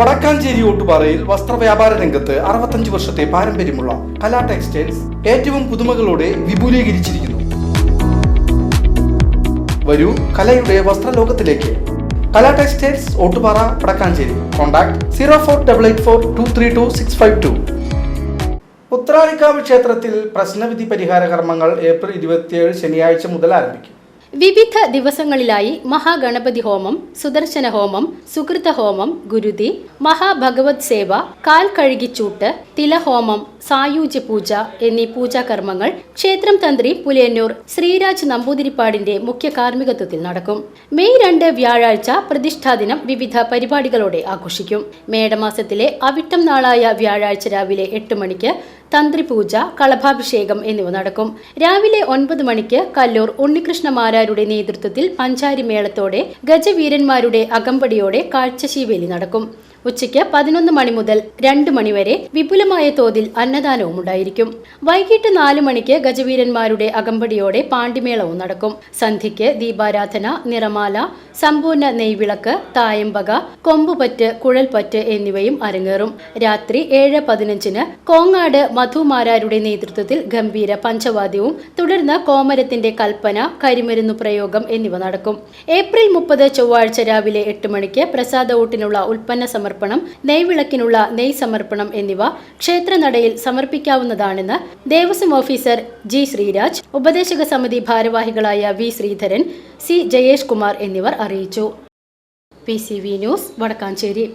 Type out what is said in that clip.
വടക്കാഞ്ചേരി ഓട്ടുപാറയിൽ വസ്ത്രവ്യാപാര രംഗത്ത് അറുപത്തഞ്ച് വർഷത്തെ പാരമ്പര്യമുള്ള കലാ ടെക്സ്റ്റൈൽസ് ഏറ്റവും പുതുമകളോടെ വിപുലീകരിച്ചിരിക്കുന്നു. വരൂ കലയുടെ വസ്ത്രലോകത്തിലേക്ക്. Kala textiles Ottupara Vadakkanchery. Contact zero four double eight four two three two six five two. Uthralikkavu ക്ഷേത്രത്തിൽ പ്രശ്നവിധി പരിഹാര കർമ്മങ്ങൾ ഏപ്രിൽ ഇരുപത്തിയേഴ് ശനിയാഴ്ച മുതൽ ആരംഭിക്കും. വിവിധ ദിവസങ്ങളിലായി മഹാഗണപതി ഹോമം സുദർശന ഹോമം സുകൃത ഹോമം ഗുരുതി മഹാഭഗവത് സേവ കാൽ കഴുകിച്ചൂട്ട് തിലഹോമം സായൂജ്യ പൂജ എന്നീ പൂജാകർമ്മങ്ങൾ ക്ഷേത്രം തന്ത്രി പുലയന്നൂർ ശ്രീരാജ് നമ്പൂതിരിപ്പാടിന്റെ മുഖ്യ കാർമ്മികത്വത്തിൽ നടക്കും. മെയ് രണ്ട് വ്യാഴാഴ്ച പ്രതിഷ്ഠാദിനം വിവിധ പരിപാടികളോടെ ആഘോഷിക്കും. മേടമാസത്തിലെ അവിട്ടം നാളായ വ്യാഴാഴ്ച രാവിലെ എട്ട് മണിക്ക് തന്ത്രിപൂജ കളഭാഭിഷേകം എന്നിവ നടക്കും. രാവിലെ ഒൻപത് മണിക്ക് കല്ലൂർ ഉണ്ണികൃഷ്ണമാരാരുടെ നേതൃത്വത്തിൽ പഞ്ചാരി മേളത്തോടെ ഗജവീരന്മാരുടെ അകമ്പടിയോടെ കാഴ്ചശീവേലി നടക്കും. ഉച്ചയ്ക്ക് പതിനൊന്ന് മണി മുതൽ രണ്ട് മണിവരെ വിപുലമായ തോതിൽ അന്നദാനവും ഉണ്ടായിരിക്കും. വൈകിട്ട് നാല് മണിക്ക് ഗജവീരന്മാരുടെ അകമ്പടിയോടെ പാണ്ഡിമേളവും നടക്കും. സന്ധ്യയ്ക്ക് ദീപാരാധന നിറമാല സമ്പൂർണ നെയ്വിളക്ക് തായമ്പക കൊമ്പുപറ്റ് കുഴൽപ്പറ്റ് എന്നിവയും അരങ്ങേറും. രാത്രി ഏഴ് പതിനഞ്ചിന് കോങ്ങാട് മധുമാരാരുടെ നേതൃത്വത്തിൽ ഗംഭീര പഞ്ചവാദ്യവും തുടർന്ന് കോമരത്തിന്റെ കൽപ്പന കരിമരുന്നു പ്രയോഗം എന്നിവ നടക്കും. ഏപ്രിൽ മുപ്പത് ചൊവ്വാഴ്ച രാവിലെ എട്ട് മണിക്ക് പ്രസാദ ഊട്ടിനുള്ള ഉൽപ്പന്ന സമർപ്പണം നെയ്വിളക്കിനുള്ള നെയ് സമർപ്പണം എന്നിവ ക്ഷേത്രനടയിൽ സമർപ്പിക്കാവുന്നതാണെന്ന് ദേവസ്വം ഓഫീസർ ജി ശ്രീരാജ് ഉപദേശക സമിതി ഭാരവാഹികളായ വി ശ്രീധരൻ സി ജയേഷ് കുമാർ എന്നിവർ അറിയിച്ചു. P C V news Vadakkanchery.